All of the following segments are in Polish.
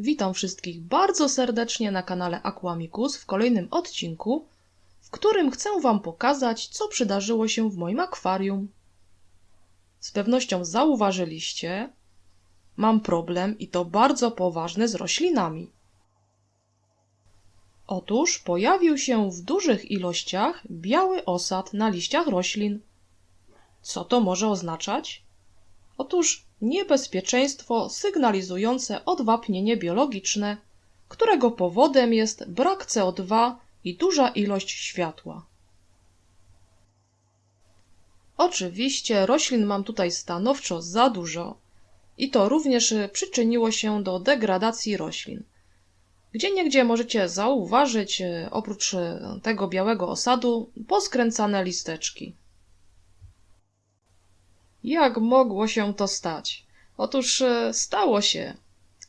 Witam wszystkich bardzo serdecznie na kanale Aquamicus w kolejnym odcinku, w którym chcę Wam pokazać, co przydarzyło się w moim akwarium. Z pewnością zauważyliście, mam problem i to bardzo poważny z roślinami. Otóż pojawił się w dużych ilościach biały osad na liściach roślin. Co to może oznaczać? Otóż niebezpieczeństwo sygnalizujące odwapnienie biologiczne, którego powodem jest brak CO2 i duża ilość światła. Oczywiście roślin mam tutaj stanowczo za dużo i to również przyczyniło się do degradacji roślin. Gdzie niegdzie możecie zauważyć, e, oprócz tego białego osadu, poskręcane listeczki. Jak mogło się to stać? Otóż e, stało się,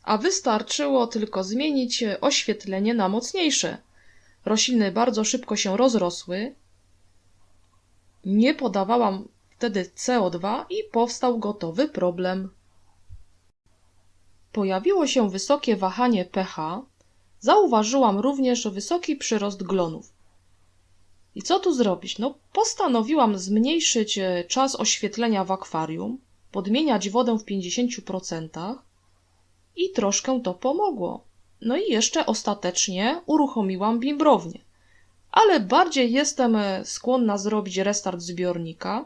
a wystarczyło tylko zmienić e, oświetlenie na mocniejsze. Rośliny bardzo szybko się rozrosły. Nie podawałam wtedy CO2 i powstał gotowy problem. Pojawiło się wysokie wahanie pH. Zauważyłam również wysoki przyrost glonów. I co tu zrobić? No, postanowiłam zmniejszyć e, czas oświetlenia w akwarium, podmieniać wodę w 50% i troszkę to pomogło. No i jeszcze ostatecznie uruchomiłam bimbrownię. Ale bardziej jestem e, skłonna zrobić restart zbiornika,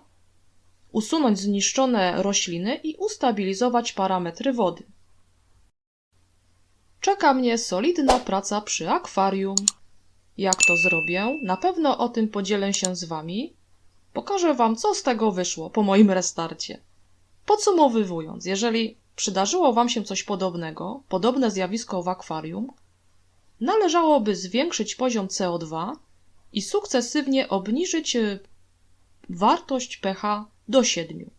usunąć zniszczone rośliny i ustabilizować parametry wody. Czeka mnie solidna praca przy akwarium. Jak to zrobię? Na pewno o tym podzielę się z Wami. Pokażę Wam, co z tego wyszło po moim restarcie. Podsumowując, jeżeli przydarzyło Wam się coś podobnego, podobne zjawisko w akwarium, należałoby zwiększyć poziom CO2 i sukcesywnie obniżyć y, wartość pH do 7.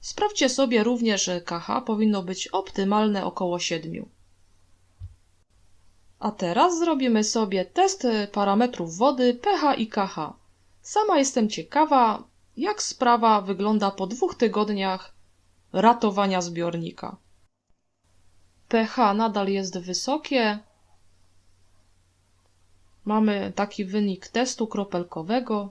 Sprawdźcie sobie również, że KH powinno być optymalne około 7. A teraz zrobimy sobie test parametrów wody pH i KH. Sama jestem ciekawa, jak sprawa wygląda po dwóch tygodniach ratowania zbiornika. pH nadal jest wysokie. Mamy taki wynik testu kropelkowego.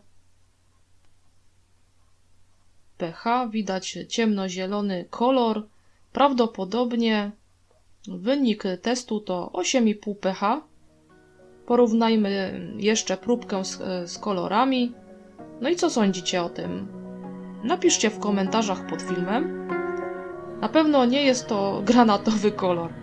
pH widać ciemnozielony kolor. Prawdopodobnie Wynik testu to 8,5 pH. Porównajmy jeszcze próbkę z, z, kolorami. No i co sądzicie o tym? Napiszcie w komentarzach pod filmem. Na pewno nie jest to granatowy kolor.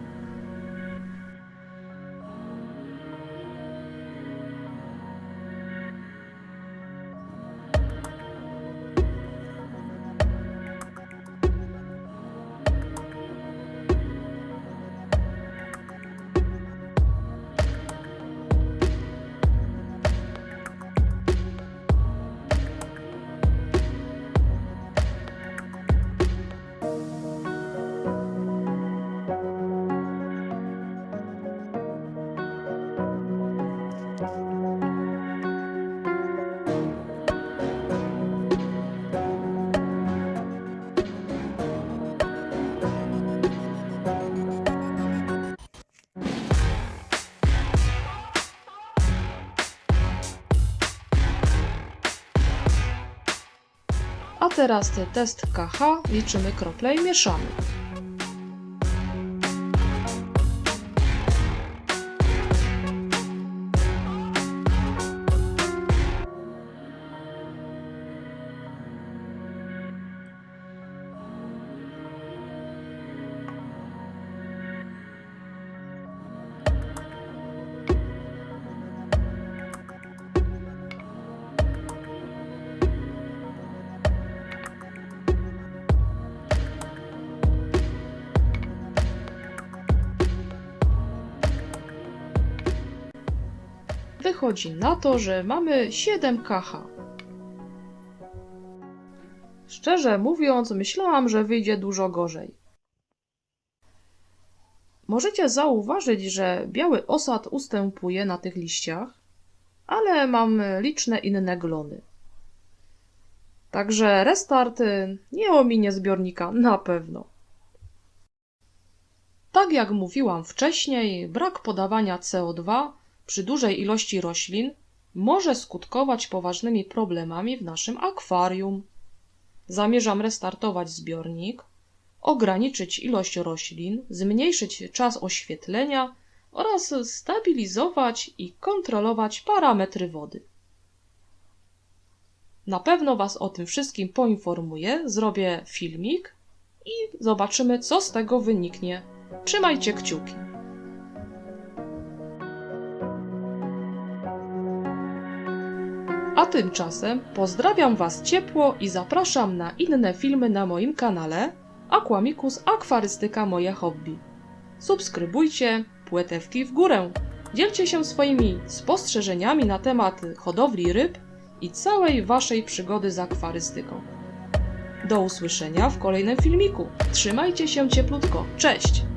A teraz test KH, liczymy krople i mieszamy. Wychodzi na to, że mamy 7 kH. Szczerze mówiąc, myślałam, że wyjdzie dużo gorzej. Możecie zauważyć, że biały osad ustępuje na tych liściach, ale mam liczne inne glony. Także restart nie ominie zbiornika na pewno. Tak jak mówiłam wcześniej, brak podawania CO2 przy dużej ilości roślin może skutkować poważnymi problemami w naszym akwarium. Zamierzam restartować zbiornik, ograniczyć ilość roślin, zmniejszyć czas oświetlenia oraz stabilizować i kontrolować parametry wody. Na pewno Was o tym wszystkim poinformuję, zrobię filmik i zobaczymy, co z tego wyniknie. Trzymajcie kciuki. A tymczasem pozdrawiam Was ciepło i zapraszam na inne filmy na moim kanale Aquamicus Akwarystyka Moje Hobby. Subskrybujcie, płetewki w górę. Dzielcie się swoimi spostrzeżeniami na temat hodowli ryb i całej Waszej przygody z akwarystyką. Do usłyszenia w kolejnym filmiku. Trzymajcie się cieplutko. Cześć!